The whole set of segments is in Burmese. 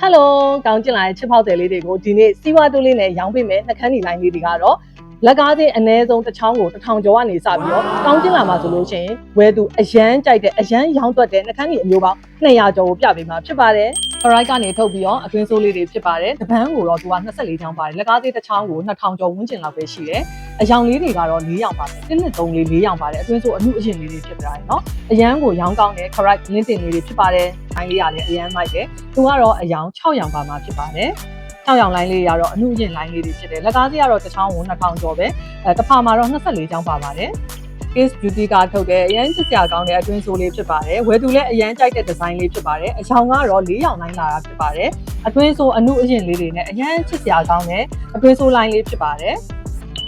ဟယ်လိုကောင်းကျင်လာတဲ့ချစ်ဖောက်တယ်လေးတွေကိုဒီနေ့စီးပွားတိုးလေးနဲ့ရောင်းပေးမယ်နှကန်းဒီလိုင်းလေးတွေကတော့ လက်ကားချင်းအ ਨੇ ဆုံးတစ်ချောင်းကိုတစ်ထောင်ကျော်ကနေစပြီးတော့ကောင်းကျင်းလာမှာဆိုလို့ရှိရင်ဝယ်သူအရန်ကြိုက်တဲ့အရန်ရောင်းသွက်တဲ့နှကန်းကြီးအမျိုးပေါင်း200ကျော်ကိုပြပေးမှာဖြစ်ပါတယ်။ Pride ကနေထုတ်ပြီးတော့အတွင်းဆိုးလေးတွေဖြစ်ပါတယ်။တပန်းကိုတော့သူက24ချောင်းပါတယ်။လက်ကားသေးတစ်ချောင်းကို2000ကျော်ဝန်းကျင်လောက်ပဲရှိတယ်။အယောင်လေးတွေကတော့4ယောင်ပါတယ်။တစ်နှစ်သုံးလေး4ယောင်ပါတယ်။အတွင်းဆိုးအမှုအရင်လေးတွေဖြစ်ပါတယ်နော်။အရန်ကိုရောင်းကောင်းတဲ့ Pride လင်းတင်လေးတွေဖြစ်ပါတယ်။ဆိုင်လေးရလည်းအရန်မိုက်တယ်။သူကတော့အယောင်6ယောင်ပါမှာဖြစ်ပါတယ်။ 6ရောင်လိုင်းလေးရတော့အမှုရင်လိုင်းလေးတွေဖြစ်တယ်လက်ကားစီကတော့တစ်ချောင်းကို2000ကျော်ပဲအဲတစ်ဖာမှာတော့24ချောင်းပါပါတယ် case beauty ကထုတ်တဲ့အရန်ချစ်စရာကောင်းတဲ့အတွင်းဆိုးလေးဖြစ်ပါတယ်ဝယ်သူလည်းအရန်ကြိုက်တဲ့ဒီဇိုင်းလေးဖြစ်ပါတယ်အရောင်ကတော့၄ရောင်လိုင်းလာတာဖြစ်ပါတယ်အတွင်းဆိုးအမှုအရင်လေးတွေနဲ့အရန်ချစ်စရာကောင်းတဲ့အတွင်းဆိုးလိုင်းလေးဖြစ်ပါတယ်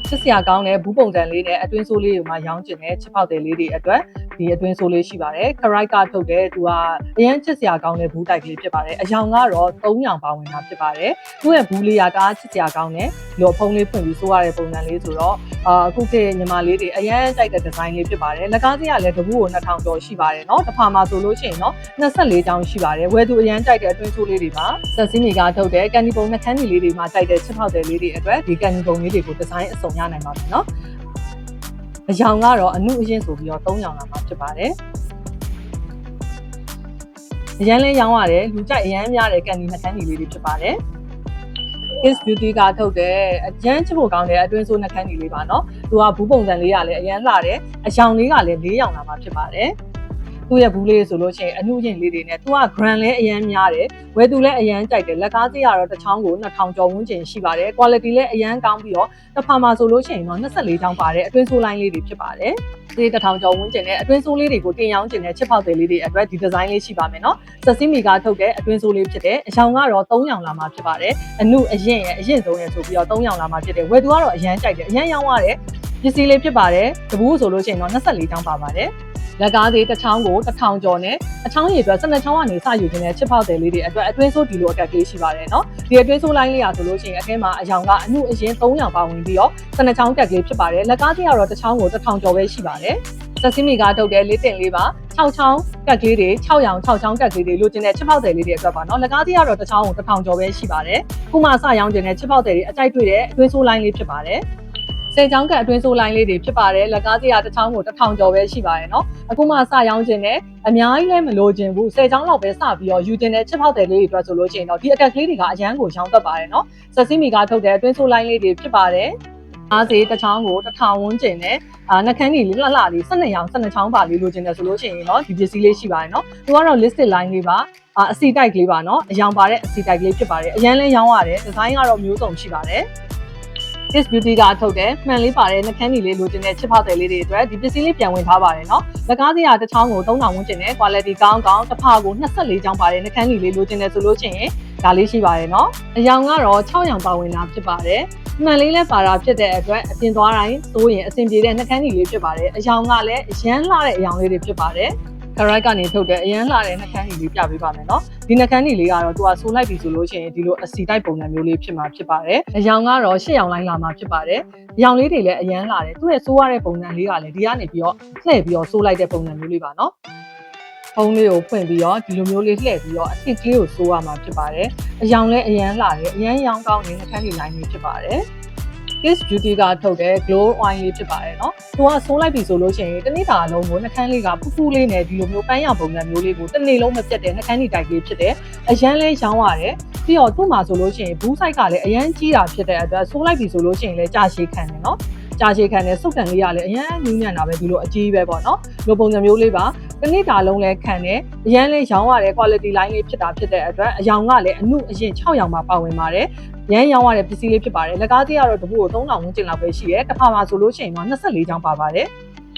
ချစ်စရာကောင်းတဲ့ဘူးပုံစံလေးနဲ့အတွင်းဆိုးလေးတွေမှာရောင်းကျင်တဲ့ချစ်ပေါက်တယ်လေးတွေအတွက် ဒီအတွင်းဆိုးလေးရှိပါတယ်။ Correct ကထုတ်တဲ့သူကအရင်ချစ်စရာကောင်းတဲ့ဘူးတိုက်ကလေးဖြစ်ပါတယ်။အယောင်ကတော့၃ရောင်ပါဝင်တာဖြစ်ပါတယ်။သူ့ရဲ့ဘူးလေးကတအားချစ်စရာကောင်းတဲ့လောဖုံးလေးဖွင့်ပြီးစိုးရတဲ့ပုံစံလေးဆိုတော့အာအခုခေတ်ညီမလေးတွေအရင်ကြိုက်တဲ့ဒီဇိုင်းလေးဖြစ်ပါတယ်။လက်ကားစီကလည်းတပူးကို2000ကျော်ရှိပါတယ်နော်။တစ်ဖာမှာဆိုလို့ရှိရင်နော်24ချောင်းရှိပါတယ်။ဝယ်သူအရင်ကြိုက်တဲ့အတွင်းဆိုးလေးတွေပါ။ဆက်စင်းမီကထုတ်တဲ့ကန်ဒီပုံနှခမ်းဒီလေးတွေမှာကြိုက်တဲ့ချစ်ဖောက်တယ်လေးတွေအတွက်ဒီကန်ဒီပုံလေးတွေကိုဒီဇိုင်းအစုံရနိုင်ပါပြီနော်။ အယောင်ကတော့အနုအရင်ဆိုပြီးတော့3ရောင်လာမှာဖြစ်ပါတယ်အရန်လဲရောင်းရတယ်လူကြိုက်အရန်များတဲ့ကန်ဒီနှကန်းဒီလေးတွေဖြစ်ပါတယ် Kiss Beauty ကထုတ်တဲ့အရန်ချစ်ဖို့ကောင်းတဲ့အတွင်းဆိုးနှကန်းဒီလေးပါเนาะသူကဘူးပုံစံလေးကလည်းအရန်လှတယ်အယောင်လေးကလည်း၄ရောင်လာမှာဖြစ်ပါတယ် သူ့ရဲ့ဘူးလေးဆိုလို့ရှိရင်အနုရင်လေးတွေနဲ့သူက grand လဲအရန်များတယ်ဝယ်သူလဲအရန်ကြိုက်တယ်လက်ကားစီကတော့တစ်ချောင်းကို2000ကျော်ဝန်းကျင်ရှိပါတယ် quality လဲအရန်ကောင်းပြီးတော့တစ်ဖာမှာဆိုလို့ရှိရင်တော့24ချောင်းပါတယ်အတွင်းဆိုးလိုင်းလေးတွေဖြစ်ပါတယ်ဒီတစ်ထောင်ကျော်ဝန်းကျင်နဲ့အတွင်းဆိုးလေးတွေကိုတင်ရောင်းကျင်တဲ့ချစ်ဖောက်တယ်လေးတွေအတွက်ဒီဒီဇိုင်းလေးရှိပါမယ်နော်ဆက်စီမီကထုတ်တဲ့အတွင်းဆိုးလေးဖြစ်တဲ့အရောင်ကတော့3ရောင်လာမှာဖြစ်ပါတယ်အနုအရင်ရဲ့အရင်ဆုံးရဲ့ဆိုပြီးတော့3ရောင်လာမှာဖြစ်တယ်ဝယ်သူကတော့အရန်ကြိုက်တယ်အရန်ရောင်းရတယ်ပစ္စည်းလေးဖြစ်ပါတယ်တပူးဆိုလို့ရှိရင်တော့24ချောင်းပါပါတယ် လက်ကားသေးတစ်ချောင်းကို1000ကျော်နဲ့အချောင်းရည်အတွက်12ချောင်းကနေစယူခြင်းနဲ့ချစ်ဖောက်တယ်လေးတွေအတွက်အတွင်းဆိုးဒီလိုအကက်ကလေးရှိပါတယ်နော်ဒီအတွင်းဆိုးလိုင်းလေးရာဆိုလို့ရှိရင်အထဲမှာအယောင်ကအနုအရင်3ရောင်ပါဝင်ပြီးတော့12ချောင်းကက်ကလေးဖြစ်ပါတယ်လက်ကားသေးကတော့တစ်ချောင်းကို1000ကျော်ပဲရှိပါတယ်ဆက်စီမီကထုတ်တဲ့လေးတင်လေးပါ6ချောင်းကက်ကလေးတွေ6ရောင်6ချောင်းကက်ကလေးတွေလိုချင်တဲ့ချစ်ဖောက်တယ်လေးတွေအတွက်ပါနော်လက်ကားသေးကတော့တစ်ချောင်းကို1000ကျော်ပဲရှိပါတယ်ခုမှစရောင်းခြင်းနဲ့ချစ်ဖောက်တယ်တွေအကြိုက်တွေ့တဲ့အတွင်းဆိုးလိုင်းလေးဖြစ်ပါတယ် စေချောင်းကအတွင်းဆိုးလိုင်းလေးတွေဖြစ်ပါတယ်လက်ကားစရာတစ်ချောင်းကိုတစ်ထောင်ကျော်ပဲရှိပါတယ်နော်အခုမှစရောင်းခြင်းနဲ့အများကြီးလည်းမလိုချင်ဘူးစေချောင်းလောက်ပဲစပြီးတော့ယူတင်တဲ့ချစ်ဖောက်တယ်လေးတွေအတွက်ဆိုလို့ရှိရင်တော့ဒီအကက်ကလေးတွေကအရန်ကိုရောင်းတတ်ပါတယ်နော်ဆက်စီမီကထုတ်တဲ့အတွင်းဆိုးလိုင်းလေးတွေဖြစ်ပါတယ်အားစေးတစ်ချောင်းကိုတစ်ထောင်ဝန်းကျင်နဲ့အာနှခမ်းကြီးလှလှလေး12ရောင်12ချောင်းပါလေးလိုချင်တယ်ဆိုလို့ရှိရင်တော့ဒီပစ္စည်းလေးရှိပါတယ်နော်သူကတော့ listed line လေးပါအာအစီတိုက်ကလေးပါနော်အယောင်ပါတဲ့အစီတိုက်ကလေးဖြစ်ပါတယ်အရန်လဲရောင်းရတယ်ဒီဇိုင်းကတော့မျိုးစုံရှိပါတယ် Kiss Beauty ကထုတ်တယ်မှန်လေးပါတဲ့နှကန်းကြီးလေးလိုချင်တဲ့ချစ်ဖောက်တယ်လေးတွေအတွက်ဒီပစ္စည်းလေးပြန်ဝင်ထားပါတယ်နော်လက်ကားစရာတစ်ချောင်းကို3000ဝန်းကျင်နဲ့ quality ကောင်းကောင်းတစ်ဖာကို24ချောင်းပါတဲ့နှကန်းကြီးလေးလိုချင်တယ်ဆိုလို့ချင်းဒါလေးရှိပါတယ်နော်အယောင်ကတော့6ရောင်ပါဝင်တာဖြစ်ပါတယ်မှန်လေးလည်းပါတာဖြစ်တဲ့အတွက်အပြင်သွားတိုင်းသိုးရင်အဆင်ပြေတဲ့နှကန်းကြီးလေးဖြစ်ပါတယ်အယောင်ကလည်းရမ်းလာတဲ့အယောင်လေးတွေဖြစ်ပါတယ် ကရိုက်ကနေထုတ်တဲ့အရန်လှတဲ့နှကန်းကြီးလေးပြပေးပါမယ်နော်ဒီနှကန်းကြီးလေးကတော့သူကဆိုးလိုက်ပြီဆိုလို့ရှိရင်ဒီလိုအစီတိုက်ပုံစံမျိုးလေးဖြစ်မှာဖြစ်ပါတယ်အယောင်ကတော့ရှစ်ယောင်လိုင်းလာမှာဖြစ်ပါတယ်အယောင်လေးတွေလည်းအရန်လှတယ်သူ့ရဲ့ဆိုးရတဲ့ပုံစံလေးကလည်းဒီကနေပြီးတော့လှည့်ပြီးတော့ဆိုးလိုက်တဲ့ပုံစံမျိုးလေးပါနော်ဖုံးလေးကိုဖွင့်ပြီးတော့ဒီလိုမျိုးလေးလှည့်ပြီးတော့အဆင့်ကလေးကိုစိုးရမှာဖြစ်ပါတယ်။အယောင်လည်းအရန်လာတယ်။အရန်ရောင်းကောင်းနေတဲ့နှကန်းကြီးလိုင်းလေးဖြစ်ပါတယ်။ Kiss Beauty ကထုတ်တဲ့ glow oil လေးဖြစ်ပါတယ်เนาะ။သူကဆိုးလိုက်ပြီဆိုလို့ရှိရင်တနေ့တာလုံးကိုနှကန်းလေးကဖူးဖူးလေးနဲ့ဒီလိုမျိုးပန်းရပုံစံမျိုးလေးကိုတစ်နေ့လုံးမပြတ်တဲ့နှကန်းကြီးတိုက်လေးဖြစ်တယ်။အရန်လဲရောင်းရတယ်။ပြီးတော့သူ့မှာဆိုလို့ရှိရင်ဘူးဆိုင်ကလည်းအရန်ကြီးတာဖြစ်တဲ့အတွက်ဆိုးလိုက်ပြီဆိုလို့ရှိရင်လည်းကြာရှည်ခံတယ်เนาะ။ ကြာရှည်ခံတဲ့စုပ်ကန်လေးကလည်းအရန်နူးညံ့တာပဲဒီလိုအကြီးပဲပေါ့နော်။ဒီလိုပုံစံမျိုးလေးပါ။တနေ့တာလုံးလဲခံတယ်။အရန်လဲရောင်းရတဲ့ quality line လေးဖြစ်တာဖြစ်တဲ့အတွက်အယောင်ကလည်းအနုအရင်6ရောင်မှာပါဝင်ပါတယ်။ရမ်းရောင်းရတဲ့ပစ္စည်းလေးဖြစ်ပါတယ်လက်ကားသေးကတော့တပူကို3000ဝန်းကျင်လောက်ပဲရှိရဲတစ်ဖာမှာဆိုလို့ရှိရင်တော့24ချောင်းပါပါတယ်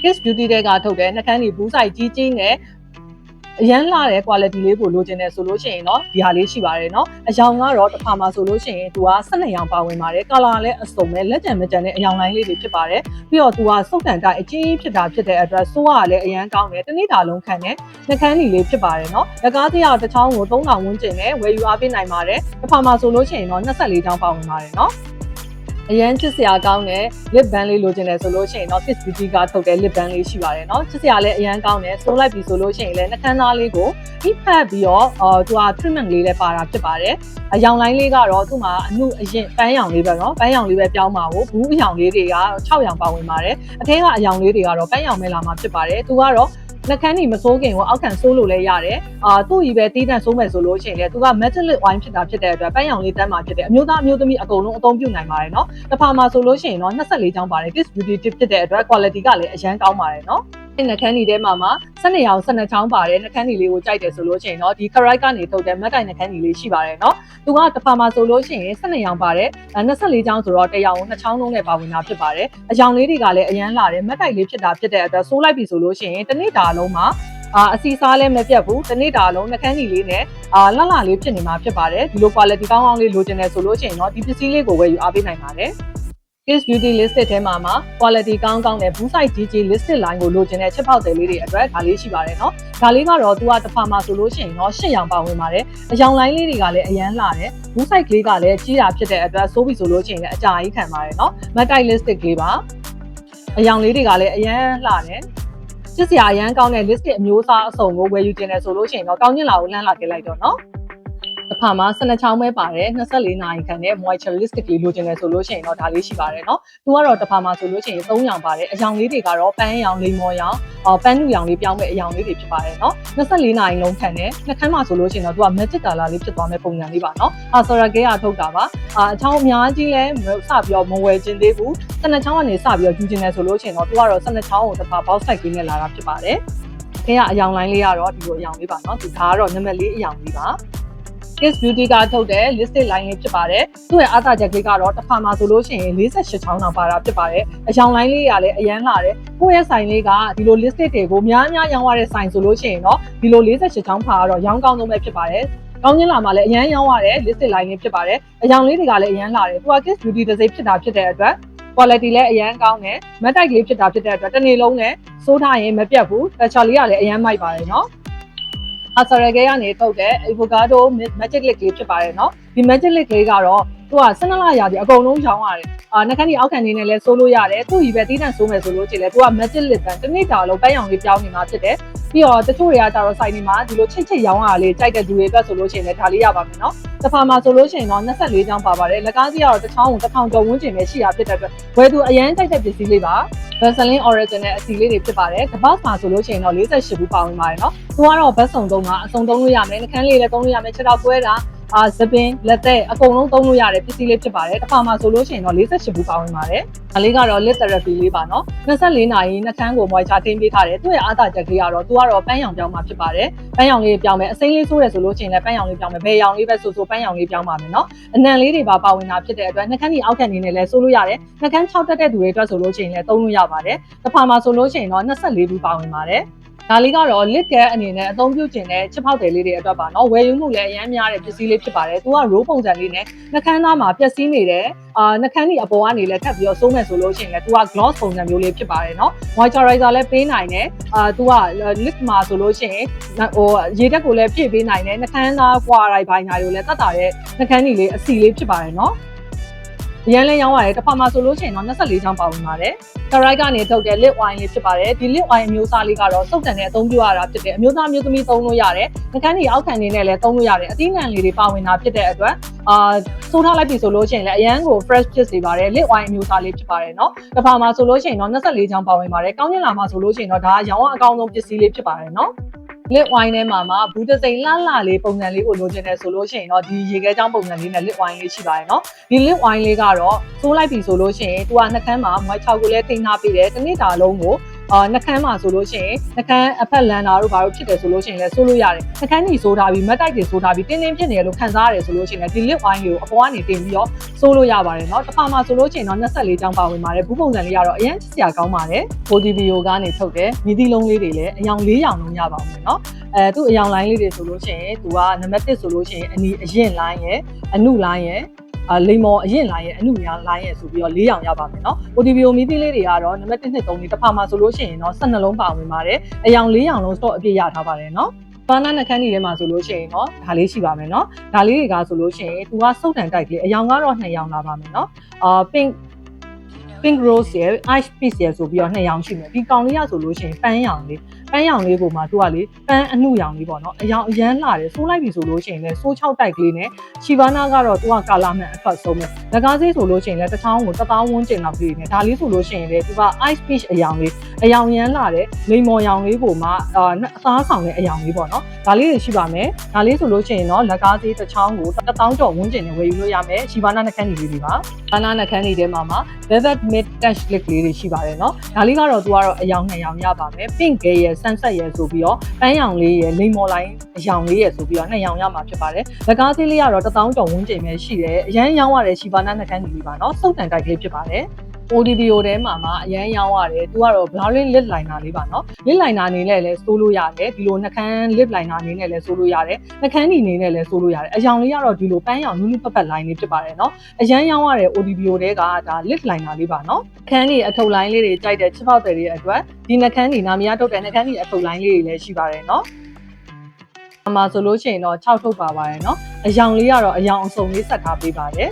Kiss Beauty တဲ့ကထုတ်တဲ့နှကန်းတွေဘူးဆိုင်ကြီးကြီးနဲ့ အရန်လာတဲ့ quality လေးကိုလိုချင်တယ်ဆိုလို့ရှိရင်တော့ဒီဟာလေးရှိပါတယ်เนาะအယောင်ကတော့တစ်ဖာမှာဆိုလို့ရှိရင်သူက12ရောင်ပါဝင်ပါတယ် color လည်းအစုံပဲလက်ကျန်မကျန်တဲ့အယောင်လိုင်းလေးတွေဖြစ်ပါတယ်ပြီးတော့သူကစုပ်ကန်တိုက်အကြီးဖြစ်တာဖြစ်တဲ့အတွက်စိုးရလည်းအရန်ကောင်းတယ်တနေ့တာလုံးခံတဲ့နှကန်းကြီးလေးဖြစ်ပါတယ်เนาะလက်ကားသေးရတစ်ချောင်းကို3000ဝန်းကျင်နဲ့ဝယ်ယူအားပေးနိုင်ပါတယ်တစ်ဖာမှာဆိုလို့ရှိရင်တော့24ချောင်းပါဝင်ပါတယ်เนาะ အရန်ချစ်စရာကောင်းတဲ့ lip balm လေးလိုချင်တယ်ဆိုလို့ရှိရင်တော့ Kiss Beauty ကထုတ်တဲ့ lip balm လေးရှိပါတယ်เนาะချစ်စရာလည်းအရန်ကောင်းတယ်ဆိုးလိုက်ပြီဆိုလို့ရှိရင်လည်းနှာခမ်းသားလေးကိုဖိဖက်ပြီးတော့အော်သူက treatment လေးလည်းပါတာဖြစ်ပါတယ်အယောင်လိုင်းလေးကတော့သူ့မှာအနုအရင်ပန်းရောင်လေးပဲเนาะပန်းရောင်လေးပဲပြောင်းပါဘူးဘူးအယောင်လေးတွေက6ရောင်ပါဝင်ပါတယ်အထဲကအယောင်လေးတွေကတော့ပန်းရောင်မဲလာမှာဖြစ်ပါတယ်သူကတော့ နှကန်းနေမစိုးခင်ကိုအောက်ခံစိုးလို့လည်းရတယ်။အာသူ့ကြီးပဲတီးတန့်စိုးမယ်ဆိုလို့ရှိရင်လေသူက metallic wine ဖြစ်တာဖြစ်တဲ့အတွက်ပန်းရောင်လေးတန်းမှာဖြစ်တဲ့အမျိုးသားအမျိုးသမီးအကုန်လုံးအသုံးပြုနိုင်ပါတယ်နော်။တစ်ဖာမှာဆိုလို့ရှိရင်တော့24ချောင်းပါတယ် Kiss Beauty Tip ဖြစ်တဲ့အတွက် quality ကလည်းအရန်ကောင်းပါတယ်နော်။ဒီ နှကန်းဒီထဲမှာမှာ12ရောင်12ချောင်းပါတယ်နှကန်းဒီလေးကိုကြိုက်တယ်ဆိုလို့ရှိရင်တော့ဒီ correct ကနေထုတ်တဲ့ matte နှကန်းဒီလေးရှိပါတယ်နော်။သူကတစ်ဖာမှာဆိုလို့ရှိရင်12ရောင်ပါတယ်24ချောင်းဆိုတော့တစ်ရောင်2ချောင်းလုံးနဲ့ပါဝင်တာဖြစ်ပါတယ်။အရောင်လေးတွေကလည်းအရန်လာတယ် matte လေးဖြစ်တာဖြစ်တဲ့အတွက်ဆိုးလိုက်ပြီဆိုလို့ရှိရင်တစ်နေ့တာလုံးမှာအာအစီစားလည်းမပြတ်ဘူးတစ်နေ့တာလုံးနှကန်းဒီလေးနဲ့အာလှလှလေးဖြစ်နေမှာဖြစ်ပါတယ်ဒီလို quality ကောင်းကောင်းလေးလိုချင်တယ်ဆိုလို့ရှိရင်တော့ဒီပစ္စည်းလေးကိုဝယ်ယူအားပေးနိုင်ပါတယ် Kiss Beauty Lipstick ထဲမှာမှာ quality ကောင်းကောင်းတဲ့ Blue Size GG Lipstick Line ကိုလိုချင်တဲ့ချက်ပေါက်တယ်လေးတွေအတွက်ဒါလေးရှိပါတယ်နော်။ဒါလေးကတော့သူကတစ်ဖာမှာဆိုလို့ရှိရင်တော့၈ရောင်ပါဝင်ပါတယ်။အရောင်လိုင်းလေးတွေကလည်းအရန်လှတယ်။ Blue Size ကလေးကလည်းကြီးတာဖြစ်တဲ့အတွက်ဆိုပြီးဆိုလို့ရှိရင်လည်းအကြာကြီးခံပါတယ်နော်။ Matte Lipstick ကလေးပါ။အရောင်လေးတွေကလည်းအရန်လှတယ်။စစ်စရာအရန်ကောင်းတဲ့ list အမျိုးအစားအစုံကိုဝယ်ယူခြင်းလဲဆိုလို့ရှိရင်တော့ကောင်းကျင်လာကိုလှမ်းလာခဲ့လိုက်တော့နော်။ တစ်ခါမှာ12ချောင်းပဲပါတယ်24နာရီခန့်နဲ့ moisturistic လေးလိုချင်တယ်ဆိုလို့ရှိရင်တော့ဒါလေးရှိပါတယ်เนาะသူကတော့တစ်ခါမှာဆိုလို့ရှိရင်3ရောင်ပါတယ်အရောင်လေးတွေကတော့ပန်းရောင်လိမ္မော်ရောင်အော်ပန်းနုရောင်လေးပြောင်းမဲ့အရောင်လေးတွေဖြစ်ပါတယ်เนาะ24နာရီလုံးခန့်နဲ့နှခမ်းမှာဆိုလို့ရှိရင်တော့သူက magic color လေးဖြစ်သွားမဲ့ပုံစံလေးပါเนาะအာဆိုရကဲကထုတ်တာပါအာအချောင်းအများကြီးလဲစပြီးတော့မဝယ်ခြင်းသေးဘူး12ချောင်းကနေစပြီးတော့ယူခြင်းတယ်ဆိုလို့ရှိရင်တော့သူကတော့12ချောင်းကိုတစ်ခါ box size လေးနဲ့လာတာဖြစ်ပါတယ်ခဲကအယောင်လိုင်းလေးကတော့ဒီလိုအယောင်လေးပါเนาะသူဒါကတော့နံပါတ်လေးအယောင်လေးပါ Kiss Beauty ကထုတ်တဲ့ listed line လေးဖြစ်ပါတယ်။သူ့ရဲ့အားသာချက်ကလေးကတော့တစ်ခါမှဆိုလို့ရှိရင်48ချောင်းတောင်ပါတာဖြစ်ပါတယ်။အယောင်လိုင်းလေးကလည်းအရန်လာတယ်။ကိုယ့်ရဲ့ဆိုင်လေးကဒီလို listed တွေကိုများများရောင်းရတဲ့ဆိုင်ဆိုလို့ရှိရင်တော့ဒီလို48ချောင်းပါတော့ရောင်းကောင်းဆုံးပဲဖြစ်ပါတယ်။ကောင်းချင်းလာမှလည်းအရန်ရောင်းရတဲ့ listed line လေးဖြစ်ပါတယ်။အယောင်လေးတွေကလည်းအရန်လာတယ်။သူက Kiss Beauty တစ်စိတ်ဖြစ်တာဖြစ်တဲ့အတွက် quality လည်းအရန်ကောင်းတယ်။ matte လေးဖြစ်တာဖြစ်တဲ့အတွက်တစ်နေ့လုံးနဲ့စိုးထားရင်မပြတ်ဘူး။ texture လေးကလည်းအရန်မိုက်ပါတယ်နော်။ အာဆာရဂဲကနေထုတ်တဲ့ avocado magic lick လေးဖြစ်ပါတယ်နော်ဒီ magic lick လေးကတော့သူက12လရာသီအကုန်လုံးရောင်းရတယ်အာနှက်ခမ်းကြီးအောက်ခံနေနဲ့လဲဆိုးလို့ရတယ်သူ့ကြီးပဲတီးတန့်ဆိုးမယ်ဆိုလို့ချင်လဲသူက magic lick တန်တစ်နေ့တာလုံးပန်းရောင်လေးပြောင်းနေမှာဖြစ်တယ်ပြီးတော့တချို့တွေကကြတော့ဆိုင်ဒီမှာဒီလိုချစ်ချစ်ရောင်းရလေးကြိုက်တဲ့လူတွေအတွက်ဆိုလို့ရှိရင်လည်းဒါလေးရပါမယ်နော်။တစ်ဖာမှာဆိုလို့ရှိရင်တော့24ချောင်းပါပါတယ်။လက်ကားစီကတော့တစ်ချောင်းကိုတစ်ထောင်ကျော်ဝန်းကျင်ပဲရှိတာဖြစ်တဲ့အတွက်ဝယ်သူအရန်ကြိုက်တဲ့ပစ္စည်းလေးပါ။ Vaseline Original အစီလေးတွေဖြစ်ပါတယ်။တပတ်မှာဆိုလို့ရှိရင်တော့48ဘူးပါဝင်ပါတယ်နော်။သူကတော့ဘတ်စုံသုံးတာအစုံသုံးလို့ရမယ်။နှကန်းလေးလည်းသုံးလို့ရမယ်။ခြေထောက်ကွဲတာ အာသပင်လက်သက်အကုန်လုံးသုံးလို့ရတဲ့ပစ္စည်းလေးဖြစ်ပါတယ်။တစ်ခါမှဆိုလို့ရှိရင်တော့48ဘူးပါဝင်ပါတယ်။ဒါလေးကတော့ lip therapy လေးပါနော်။24နာရီနှကန်းကို moisture တင်းပေးထားတယ်။သူ့ရဲ့အားသာချက်ကလေးကတော့သူကတော့ပန်းရောင်ပြောင်းမှာဖြစ်ပါတယ်။ပန်းရောင်လေးပြောင်းမယ်။အစိမ်းလေးဆိုးတယ်ဆိုလို့ရှိရင်လည်းပန်းရောင်လေးပြောင်းမယ်။ဘယ်ရောင်လေးပဲဆိုဆိုပန်းရောင်လေးပြောင်းပါမယ်နော်။အနံလေးတွေပါပါဝင်တာဖြစ်တဲ့အတွက်နှကန်းကြီးအောက်ခံနေနဲ့လည်းဆိုးလို့ရတယ်။နှကန်း6တက်တဲ့သူတွေအတွက်ဆိုလို့ရှိရင်လည်းသုံးလို့ရပါတယ်။တစ်ခါမှဆိုလို့ရှိရင်တော့24ဘူးပါဝင်ပါတယ်။ ဒါလေးကတော့ lid care အနေနဲ့အသုံးပြုခြင်းတဲ့ချစ်ဖောက်တယ်လေးတွေအတွက်ပါเนาะဝယ်ယူမှုလည်းအများများတဲ့ပစ္စည်းလေးဖြစ်ပါတယ်။သူက roll ပုံစံလေးနဲ့နှကန်းသားမှာပျက်စီးနေတယ်အာနှကန်းဒီအပေါ်ကနေလည်းထပ်ပြီးတော့စိုးမယ်ဆိုလို့ရှိရင်လည်းသူက gloss ပုံစံမျိုးလေးဖြစ်ပါတယ်เนาะ moisturizer လည်းပေးနိုင်တယ်အာသူက lip မှာဆိုလို့ရှိရင်ဟိုရေတက်ကိုလည်းဖြည့်ပေးနိုင်တယ်နှကန်းသားကွာရိုက်ပိုင်းညာတွေကိုလည်းတတ်တာတဲ့နှကန်းဒီလေးအစီလေးဖြစ်ပါတယ်เนาะ ရန်လဲရောင်းရတယ်တစ်ဖာမှာဆိုလို့ရှိရင်တော့24ချောင်းပါဝင်ပါတယ်။ Correct ကနေထုတ်တဲ့ lip wine လေးဖြစ်ပါတယ်။ဒီ lip wine အမျိုးအစားလေးကတော့စုပ်တန်တဲ့အသုံးပြုရတာဖြစ်တယ်။အမျိုးသားမျိုးသမီးသုံးလို့ရတယ်။ငကန်းကြီးအောက်ခံနေနဲ့လည်းသုံးလို့ရတယ်။အသီးနှံလေးတွေပါဝင်တာဖြစ်တဲ့အတွက်အာစိုးထားလိုက်ပြီဆိုလို့ရှိရင်လည်းအရန်ကို fresh ဖြစ်စေပါတယ်။ lip wine အမျိုးအစားလေးဖြစ်ပါတယ်နော်။တစ်ဖာမှာဆိုလို့ရှိရင်တော့24ချောင်းပါဝင်ပါတယ်။ကောင်းကျင်လာမှာဆိုလို့ရှိရင်တော့ဒါကရောင်းရအကောင်းဆုံးပစ္စည်းလေးဖြစ်ပါတယ်နော်။ lip wine ထဲမှာမှာဘူးတစိမ့်လှလှလေးပုံစံလေးကိုလိုချင်တယ်ဆိုလို့ရှိရင်တော့ဒီရေခဲချောင်းပုံစံလေးနဲ့ lip wine လေးရှိပါတယ်နော်ဒီ lip wine လေးကတော့စိုးလိုက်ပြီဆိုလို့ရှိရင်သူကနှကန်းမှာ moisture ကိုလည်းထိန်းထားပေးတယ်တစ်နေ့တာလုံးကို အာနှကန်းမှာဆိုလို့ရှိရင်နှကန်းအဖက်လန်တာတို့ဘာလို့ဖြစ်တယ်ဆိုလို့ရှိရင်လည်းစိုးလို့ရတယ်နှကန်းကြီးစိုးထားပြီးမက်တိုက်တွေစိုးထားပြီးတင်းတင်းဖြစ်နေတယ်လို့ခံစားရတယ်ဆိုလို့ရှိရင်လည်းဒီ lip wine လေးကိုအပေါ်ကနေတင်ပြီးတော့စိုးလို့ရပါတယ်เนาะတစ်ခါမှဆိုလို့ရှိရင်တော့24ချောင်းပါဝင်ပါတယ်ဘူးပုံစံလေးကတော့အရင်ချစ်စရာကောင်းပါတယ် Bodivio ကနေထုတ်တယ်မြည်သီးလုံးလေးတွေလည်းအယောင်၄ရောင်လုံးရပါမယ်เนาะအဲသူ့အယောင်လိုင်းလေးတွေဆိုလို့ရှိရင်သူကနံပါတ်1ဆိုလို့ရှိရင်အနီအရင်လိုင်းရယ်အနုလိုင်းရယ်အာ လိမ္မော်အရင်လိုင်းရဲ့အနုညာလိုင်းရဲ့ဆိုပြီးတော့၄ရောင်ရပါမယ်เนาะ။ OTVO မီသီးလေးတွေကတော့နံပါတ်1 2 3လေးတစ်ဖာမှာဆိုလို့ရှိရင်တော့12လုံးပါဝင်ပါတယ်။အယောင်၄ရောင်လုံး stock အပြည့်ရထားပါတယ်เนาะ။ ဘာနာနှခမ်းဒီထဲမှာဆိုလို့ရှိရင်เนาะဒါလေးရှိပါမယ်เนาะဒါလေးတွေကဆိုလို့ရှိရင် तू ကစုတ်တန်တိုက်ကလေးအယောင်ကတော့2ယောင်လာပါမယ်เนาะအာ pink pink rose ရယ် ice peach ရယ်ဆိုပြီးတော့နှစ်ရောင်ရှိမယ်ဒီကောင်လေးရဆိုလို့ရှိရင်ပန်းရောင်လေးပန်းရောင်လေးကိုမှသူကလေပန်းအနှုရောင်လေးပေါ့နော်အရောင်အရမ်းလာတယ်ဆိုးလိုက်ပြီဆိုလို့ရှိရင်လည်းဆိုးချောက်တိုက်ကလေးနဲ့ရှီဘာနာကတော့သူကကာလာမန်အဖတ်ဆုံးပဲလကားစေးဆိုလို့ရှိရင်လည်းတချောင်းကိုတသားဝန်းကျင်လောက်ကလေးနဲ့ဒါလေးဆိုလို့ရှိရင်လည်းသူက ice peach အရောင်လေးအရောင်ရမ်းလာတယ်လိမ္မော်ရောင်လေးကိုမှအာအသားဆောင်တဲ့အရောင်လေးပေါ့နော်ဒါလေးတွေရှိပါမယ်ဒါလေးဆိုလို့ရှိရင်တော့လကားစေးတချောင်းကိုတသောင်းတော်ဝန်းကျင်နဲ့ဝယ်ယူလို့ရမယ်ရှီဘာနာနှကန်းကြီးလေးတွေပါဘာနာနှကန်းကြီးထဲမှာမှာ velvet mid touch lip လေးတွေရှိပါတယ်เนาะဒါလေးကတော့ तू ကတော့အယောင်နှစ်ယောင်ရပါမယ် pink ရဲ့ sunset ရဲ့ဆိုပြီးတော့ပန်းရောင်လေးရဲ့လိမ္မော်လိုင်းအယောင်လေးရဲ့ဆိုပြီးတော့နှစ်ယောင်ရမှာဖြစ်ပါတယ်လက်ကားစေးလေးကတော့တစ်သောင်းကျော်ဝန်းကျင်ပဲရှိတယ်အရန်ရောင်းရတဲ့ရှီဘာနာနှခမ်းကြီးလေးပါเนาะစုပ်တန်တိုက်ကလေးဖြစ်ပါတယ် ODBO ထဲမှာမှအရန်ရောင်းရတယ်သူကတော့ blurring lip liner လေးပါเนาะ lip liner အနေနဲ့လည်းစိုးလို့ရတယ်ဒီလိုနှကန်း lip liner အနေနဲ့လည်းစိုးလို့ရတယ်နှကန်းဒီအနေနဲ့လည်းစိုးလို့ရတယ်အယောင်လေးကတော့ဒီလိုပန်းရောင်နူးနူးပတ်ပတ် line လေးဖြစ်ပါတယ်เนาะအရန်ရောင်းရတဲ့ ODBO ထဲကဒါ lip liner လေးပါเนาะနှကန်းဒီအထုပ် line လေးတွေကြိုက်တဲ့ချစ်ပေါက်တွေတွေအတွက်ဒီနှကန်းဒီနာမည်ထုတ်တဲ့နှကန်းဒီအထုပ် line လေးတွေလည်းရှိပါတယ်เนาะအမှာဆိုလို့ရှိရင်တော့6ထုတ်ပါပါတယ်เนาะအယောင်လေးကတော့အယောင်အစုံလေးဆက်ထားပေးပါတယ်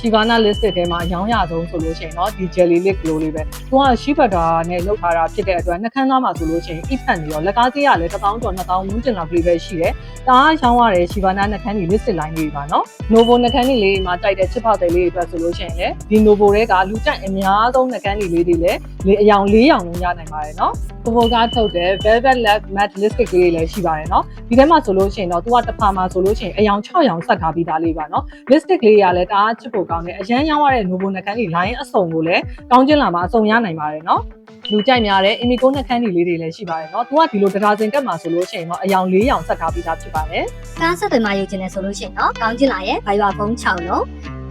ချီဘာနာ listed ထဲမှာအရောင်းရဆုံးဆိုလို့ရှိရင်တော့ဒီ jelly lip glow လေးပဲသူက sheep butter နဲ့လုပ်ထားတာဖြစ်တဲ့အတွက်နှခမ်းသားမှာဆိုလို့ရှိရင် effect နေရောလက်ကားကြီးကလည်း1000ကျော်2000ဝန်းကျင်လောက်လေးပဲရှိတယ်။ဒါကရောင်းရတဲ့ချီဘာနာနှခမ်းကြီး listed line လေးပါနော်။ Novo နှခမ်းကြီးလေးမှာတိုက်တဲ့ချစ်ဖောက်တယ်လေးတွေအတွက်ဆိုလို့ရှိရင်လည်းဒီ Novo တွေကလူကြိုက်အများဆုံးနှခမ်းကြီးလေးတွေလည်းလေအယောင်၄ယောင်လုံးရနိုင်ပါတယ်နော်။ Novo ကထုတ်တဲ့ velvet lab matte lipstick လေးတွေလည်းရှိပါတယ်နော်။ဒီထဲမှာဆိုလို့ရှိရင်တော့သူကတစ်ဖာမှာဆိုလို့ရှိရင်အယောင်6ယောင်ဆက်ထားပြီးသားလေးပါနော်။ lipstick လေးတွေကလည်းတအားချစ်ဖို့ကောင်းတယ်အရန်ရောင်းရတဲ့ Novo နှခမ်းကြီး line အစုံကိုလည်းကောင်းကျင်လာမှာအစုံရနိုင်ပါတယ်နော်လူကြိုက်များတဲ့ indigo နှခမ်းကြီးလေးတွေလည်းရှိပါတယ်နော်သူကဒီလိုတရားစင်တက်မှာဆိုလို့ရှိရင်တော့အယောင်၄ယောင်ဆက်ထားပြီးသားဖြစ်ပါတယ်ကားဆက်တွေမှာယူခြင်းနဲ့ဆိုလို့ရှိရင်တော့ကောင်းကျင်လာရဲ့ Viber ဖုန်း6လုံး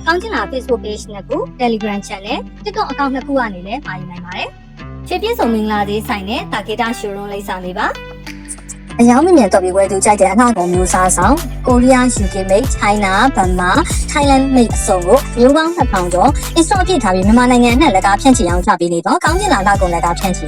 ကောင်းကျင်လာ Facebook page နှစ်ခု Telegram channel TikTok account နှစ်ခုကနေလည်းမှာယူနိုင်ပါတယ်။ဖြစ်ပြစုံမင်္ဂလာသေးဆိုင်တဲ့တာဂီတာရှိုရုံးလိပ်စာလေးပါ အယောင်မြင်မြန်တော့ပြီးဝယ်သူကြိုက်တဲ့အနောက်ကောင်မျိုးစားဆောင်ကိုရီးယား UK made China ဗမာ Thailand made အစုံကိုမျိုးပေါင်း2000ကျော် install အပြည့်ထားပြီးမြန်မာနိုင်ငံအနှံ့လက်ကားဖြန့်ချီအောင်ချပေးနေတော့ကောင်းကျင်လာနောက်ကုန်လက်ကားဖြန့်ချီ